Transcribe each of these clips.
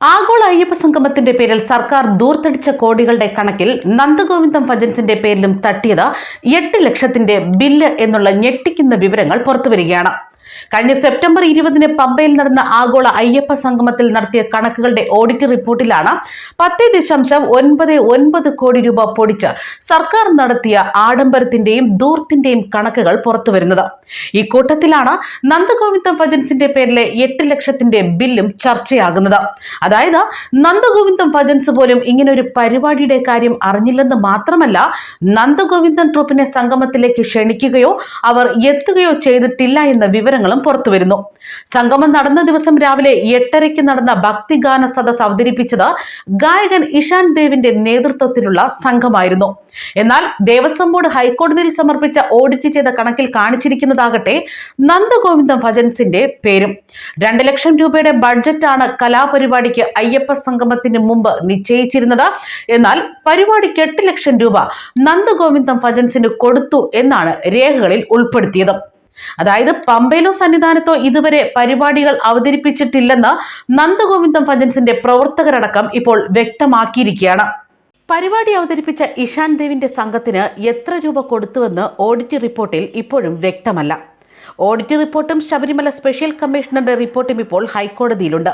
ആഗോള അയ്യപ്പ സംഗമത്തിന്റെ പേരിൽ സർക്കാർ ദൂർത്തടിച്ച കോടികളുടെ കണക്കിൽ നന്ദഗോവിന്ദം ഭജൻസിന്റെ പേരിലും തട്ടിയത് എട്ട് ലക്ഷത്തിന്റെ ബില്ല് എന്നുള്ള ഞെട്ടിക്കുന്ന വിവരങ്ങൾ പുറത്തുവരികയാണ്. കഴിഞ്ഞ സെപ്റ്റംബർ ഇരുപതിന് പമ്പയിൽ നടന്ന ആഗോള അയ്യപ്പ സംഗമത്തിൽ നടത്തിയ കണക്കുകളുടെ ഓഡിറ്റ് റിപ്പോർട്ടിലാണ് പത്ത് ദശാംശം ഒൻപത് ഒൻപത് കോടി രൂപ പൊടിച്ച് സർക്കാർ നടത്തിയ ആഡംബരത്തിന്റെയും ദൂർത്തിന്റെയും കണക്കുകൾ പുറത്തുവരുന്നത്. ഈ കൂട്ടത്തിലാണ് നന്ദഗോവിന്ദം ഭജൻസിന്റെ പേരിലെ എട്ട് ലക്ഷത്തിന്റെ ബില്ലും ചർച്ചയാകുന്നത്. അതായത് നന്ദഗോവിന്ദം ഭജൻസ് പോലും ഇങ്ങനെ ഒരു പരിപാടിയുടെ കാര്യം അറിഞ്ഞില്ലെന്ന് മാത്രമല്ല നന്ദഗോവിന്ദൻ ട്രൂപ്പിനെ സംഗമത്തിലേക്ക് ക്ഷണിക്കുകയോ അവർ എത്തുകയോ ചെയ്തിട്ടില്ല എന്ന വിവരങ്ങളും പുറത്തുവരുന്നു സംഗമം നടന്ന ദിവസം രാവിലെ എട്ടരയ്ക്ക് നടന്ന ഭക്തിഗാന സദസ് അവതരിപ്പിച്ചത് ഗായകൻ ഇഷാൻ ദേവിന്റെ നേതൃത്വത്തിലുള്ള സംഘമായിരുന്നു. എന്നാൽ ദേവസ്വം ബോർഡ് ഹൈക്കോടതിയിൽ സമർപ്പിച്ച ഓഡിറ്റ് ചെയ്ത കണക്കിൽ കാണിച്ചിരിക്കുന്നതാകട്ടെ നന്ദഗോവിന്ദം ഭജൻസിന്റെ പേരും. രണ്ട് ലക്ഷം രൂപയുടെ ബഡ്ജറ്റാണ് കലാപരിപാടിക്ക് അയ്യപ്പ സംഗമത്തിന് മുമ്പ് നിശ്ചയിച്ചിരുന്നത്. എന്നാൽ പരിപാടിക്ക് എട്ട് ലക്ഷം രൂപ നന്ദഗോവിന്ദം ഭജൻസിന് കൊടുത്തു എന്നാണ് രേഖകളിൽ ഉൾപ്പെടുത്തിയത്. അതായത് പമ്പയിലോ സന്നിധാനത്തോ ഇതുവരെ പരിപാടികൾ അവതരിപ്പിച്ചിട്ടില്ലെന്ന് നന്ദഗോവിന്ദം ഭജൻസിന്റെ പ്രവർത്തകരടക്കം ഇപ്പോൾ വ്യക്തമാക്കിയിരിക്കുകയാണ്. പരിപാടി അവതരിപ്പിച്ച ഇഷാൻ ദേവിന്റെ സംഘത്തിന് എത്ര രൂപ കൊടുത്തുവെന്ന് ഓഡിറ്റ് റിപ്പോർട്ടിൽ ഇപ്പോഴും വ്യക്തമല്ല. ഓഡിറ്റ് റിപ്പോർട്ടും ശബരിമല സ്പെഷ്യൽ കമ്മീഷണറുടെ റിപ്പോർട്ടും ഇപ്പോൾ ഹൈക്കോടതിയിലുണ്ട്.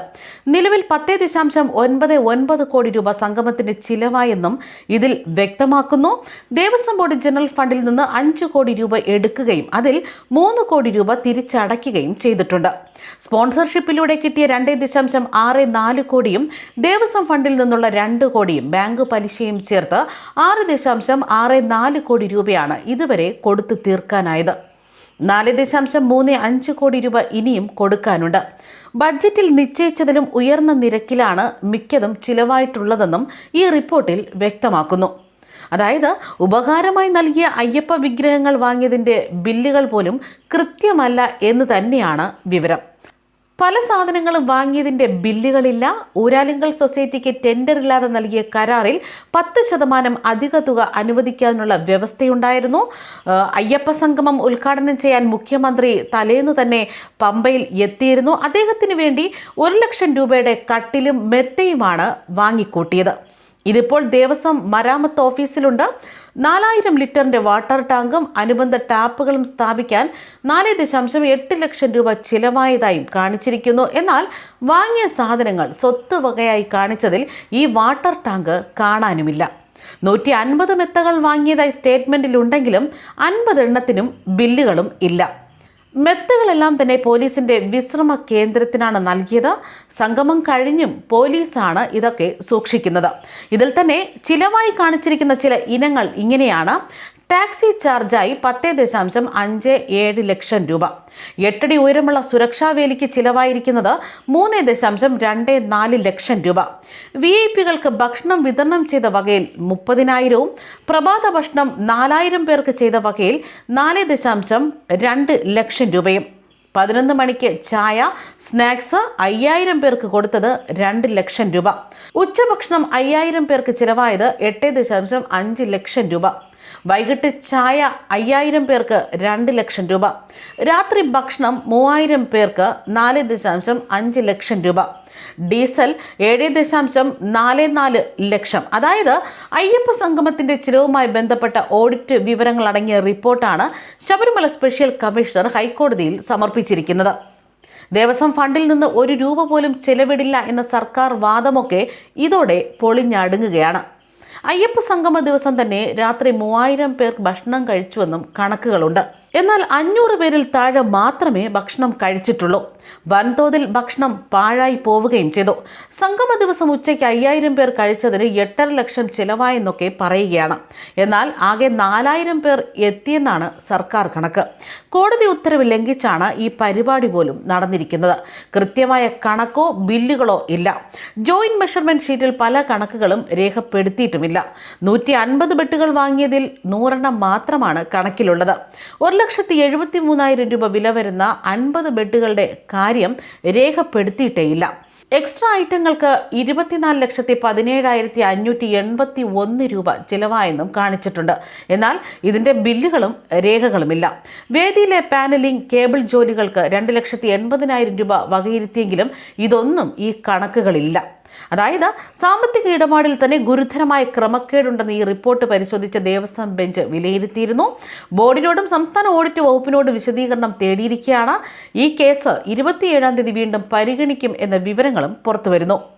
നിലവിൽ പത്ത് ദശാംശം ഒൻപത് ഒൻപത് കോടി രൂപ സംഗമത്തിന് ചിലവായെന്നും ഇതിൽ വ്യക്തമാക്കുന്നു. ദേവസ്വം ബോർഡ് ജനറൽ ഫണ്ടിൽ നിന്ന് അഞ്ച് കോടി രൂപ എടുക്കുകയും അതിൽ മൂന്ന് കോടി രൂപ തിരിച്ചടയ്ക്കുകയും ചെയ്തിട്ടുണ്ട്. സ്പോൺസർഷിപ്പിലൂടെ കിട്ടിയ രണ്ട് ദശാംശം ആറ് നാല് കോടിയും ദേവസ്വം ഫണ്ടിൽ നിന്നുള്ള രണ്ട് കോടിയും ബാങ്ക് പലിശയും ചേർത്ത് ആറ് ദശാംശം ആറ് നാല് കോടി രൂപയാണ് ഇതുവരെ കൊടുത്തു തീർക്കാനായത്. നാല് ദശാംശം മൂന്ന് അഞ്ച് കോടി രൂപ ഇനിയും കൊടുക്കാനുണ്ട്. ബഡ്ജറ്റിൽ നിശ്ചയിച്ചതിലും ഉയർന്ന നിരക്കിലാണ് മിക്കതും ചിലവായിട്ടുള്ളതെന്നും ഈ റിപ്പോർട്ടിൽ വ്യക്തമാക്കുന്നു. അതായത് ഉപകാരമായി നൽകിയ അയ്യപ്പ വിഗ്രഹങ്ങൾ വാങ്ങിയതിന്റെ ബില്ലുകൾ പോലും കൃത്യമല്ല എന്ന് തന്നെയാണ് വിവരം. പല സാധനങ്ങളും വാങ്ങിയതിന്റെ ബില്ലുകളില്ല. ഊരാലുങ്കൽ സൊസൈറ്റിക്ക് ടെൻഡർ ഇല്ലാതെ നൽകിയ കരാറിൽ പത്ത് ശതമാനം അധിക തുക അനുവദിക്കാനുള്ള വ്യവസ്ഥയുണ്ടായിരുന്നു. അയ്യപ്പ സംഗമം ഉദ്ഘാടനം ചെയ്യാൻ മുഖ്യമന്ത്രി തലേന്ന് തന്നെ പമ്പയിൽ എത്തിയിരുന്നു. അദ്ദേഹത്തിന് വേണ്ടി ഒരു ലക്ഷം രൂപയുടെ കട്ടിലും മെത്തയുമാണ് വാങ്ങിക്കൂട്ടിയത്. ഇതിപ്പോൾ ദേവസ്വം മരാമത്ത് ഓഫീസിലുണ്ട്. നാലായിരം ലിറ്ററിന്റെ വാട്ടർ ടാങ്കും അനുബന്ധ ടാപ്പുകളും സ്ഥാപിക്കാൻ നാല് ദശാംശം എട്ട് ലക്ഷം രൂപ ചിലവായതായും കാണിച്ചിരിക്കുന്നു. എന്നാൽ വാങ്ങിയ സാധനങ്ങൾ സ്വത്ത് വകയായി കാണിച്ചതിൽ ഈ വാട്ടർ ടാങ്ക് കാണാനുമില്ല. നൂറ്റി അൻപത് മെത്തകൾ വാങ്ങിയതായി സ്റ്റേറ്റ്മെന്റിലുണ്ടെങ്കിലും അൻപത് എണ്ണത്തിനും ബില്ലുകളും ഇല്ല. മെത്തകളെല്ലാം തന്നെ പോലീസിന്റെ വിശ്രമ കേന്ദ്രത്തിനാണ് നൽകിയത്. സംഗമം കഴിഞ്ഞും പോലീസാണ് ഇതൊക്കെ സൂക്ഷിക്കുന്നത്. ഇതിൽ തന്നെ ചിലവായി കാണിച്ചിരിക്കുന്ന ചില ഇനങ്ങൾ ഇങ്ങനെയാണ്. ടാക്സി ചാർജായി പത്ത് ദശാംശം അഞ്ച് ഏഴ് ലക്ഷം രൂപ. എട്ടടി ഉയരമുള്ള സുരക്ഷാ വേലിക്ക് ചിലവായിരിക്കുന്നത് മൂന്ന് ദശാംശം രണ്ട് നാല് ലക്ഷം രൂപ. വി ഐ പികൾക്ക് ഭക്ഷണം വിതരണം ചെയ്ത വകയിൽ മുപ്പതിനായിരവും പ്രഭാത ഭക്ഷണം നാലായിരം പേർക്ക് ചെയ്ത വകയിൽ നാല് ദശാംശം രണ്ട് ലക്ഷം രൂപയും. പതിനൊന്ന് മണിക്ക് ചായ സ്നാക്സ് അയ്യായിരം പേർക്ക് കൊടുത്തത് രണ്ട് ലക്ഷം രൂപ. ഉച്ചഭക്ഷണം അയ്യായിരം പേർക്ക് ചിലവായത് എട്ട് ദശാംശം അഞ്ച് ലക്ഷം രൂപ. വൈകിട്ട് ചായ അയ്യായിരം പേർക്ക് രണ്ട് ലക്ഷം രൂപ. രാത്രി ഭക്ഷണം മൂവായിരം പേർക്ക് നാല് ദശാംശം അഞ്ച് ലക്ഷം രൂപ. ഡീസൽ ഏഴ് ദശാംശം നാല് നാല് ലക്ഷം. അതായത് അയ്യപ്പ സംഗമത്തിന്റെ ചിലവുമായി ബന്ധപ്പെട്ട ഓഡിറ്റ് വിവരങ്ങൾ അടങ്ങിയ റിപ്പോർട്ടാണ് ശബരിമല സ്പെഷ്യൽ കമ്മീഷണർ ഹൈക്കോടതിയിൽ സമർപ്പിച്ചിരിക്കുന്നത്. ദേവസ്വം ഫണ്ടിൽ നിന്ന് ഒരു രൂപ പോലും ചെലവിടില്ല എന്ന സർക്കാർ വാദമൊക്കെ ഇതോടെ പൊളിഞ്ഞടുങ്ങുകയാണ്. അയ്യപ്പ സംഗമ ദിവസം തന്നെ രാത്രി മൂവായിരം പേർ ഭക്ഷണം കഴിച്ചുവെന്നും കണക്കുകളുണ്ട്. എന്നാൽ അഞ്ഞൂറ് പേരിൽ താഴെ മാത്രമേ ഭക്ഷണം കഴിച്ചിട്ടുള്ളൂ. വൻതോതിൽ ഭക്ഷണം പാഴായി പോവുകയും ചെയ്തു. സംഗമ ദിവസം ഉച്ചയ്ക്ക് അയ്യായിരം പേർ കഴിച്ചതിന് എട്ടര ലക്ഷം ചിലവായെന്നൊക്കെ പറയുകയാണ്. എന്നാൽ ആകെ നാലായിരം പേർ എത്തിയെന്നാണ് സർക്കാർ കണക്ക്. കോടതി ഉത്തരവ് ലംഘിച്ചാണ് ഈ പരിപാടി പോലും നടന്നിരിക്കുന്നത്. കൃത്യമായ കണക്കോ ബില്ലുകളോ ഇല്ല. ജോയിന്റ് മെഷർമെന്റ് ഷീറ്റിൽ പല കണക്കുകളും രേഖപ്പെടുത്തിയിട്ടുമില്ല. നൂറ്റി അൻപത് ബെട്ടുകൾ വാങ്ങിയതിൽ നൂറെണ്ണം മാത്രമാണ് കണക്കിലുള്ളത്. ഒരു ലക്ഷത്തി എഴുപത്തി മൂന്നായിരം രൂപ വില വരുന്ന അൻപത് ബെഡുകളുടെ കാര്യം രേഖപ്പെടുത്തിയിട്ടേയില്ല. എക്സ്ട്രാ ഐറ്റങ്ങൾക്ക് ഇരുപത്തിനാല് ലക്ഷത്തി പതിനേഴായിരത്തി അഞ്ഞൂറ്റി എൺപത്തി ഒന്ന് രൂപ ചിലവായെന്നും കാണിച്ചിട്ടുണ്ട്. എന്നാൽ ഇതിന്റെ ബില്ലുകളും രേഖകളുമില്ല. വേദിയിലെ പാനലിംഗ് കേബിൾ ജോലികൾക്ക് രണ്ട് ലക്ഷത്തി എൺപതിനായിരം രൂപ വകയിരുത്തിയെങ്കിലും ഇതൊന്നും ഈ കണക്കുകളില്ല. അതായത് സാമ്പത്തിക ഇടപാടിൽ തന്നെ ഗുരുതരമായ ക്രമക്കേടുണ്ടെന്ന് ഈ റിപ്പോർട്ട് പരിശോധിച്ച ദേവസ്വം ബെഞ്ച് വിലയിരുത്തിയിരുന്നു. ബോർഡിനോടും സംസ്ഥാന ഓഡിറ്റ് വകുപ്പിനോടും വിശദീകരണം തേടിയിരിക്കുകയാണ്. ഈ കേസ് ഇരുപത്തിയേഴാം തീയതി വീണ്ടും പരിഗണിക്കും എന്ന വിവരങ്ങളും പുറത്തുവരുന്നു.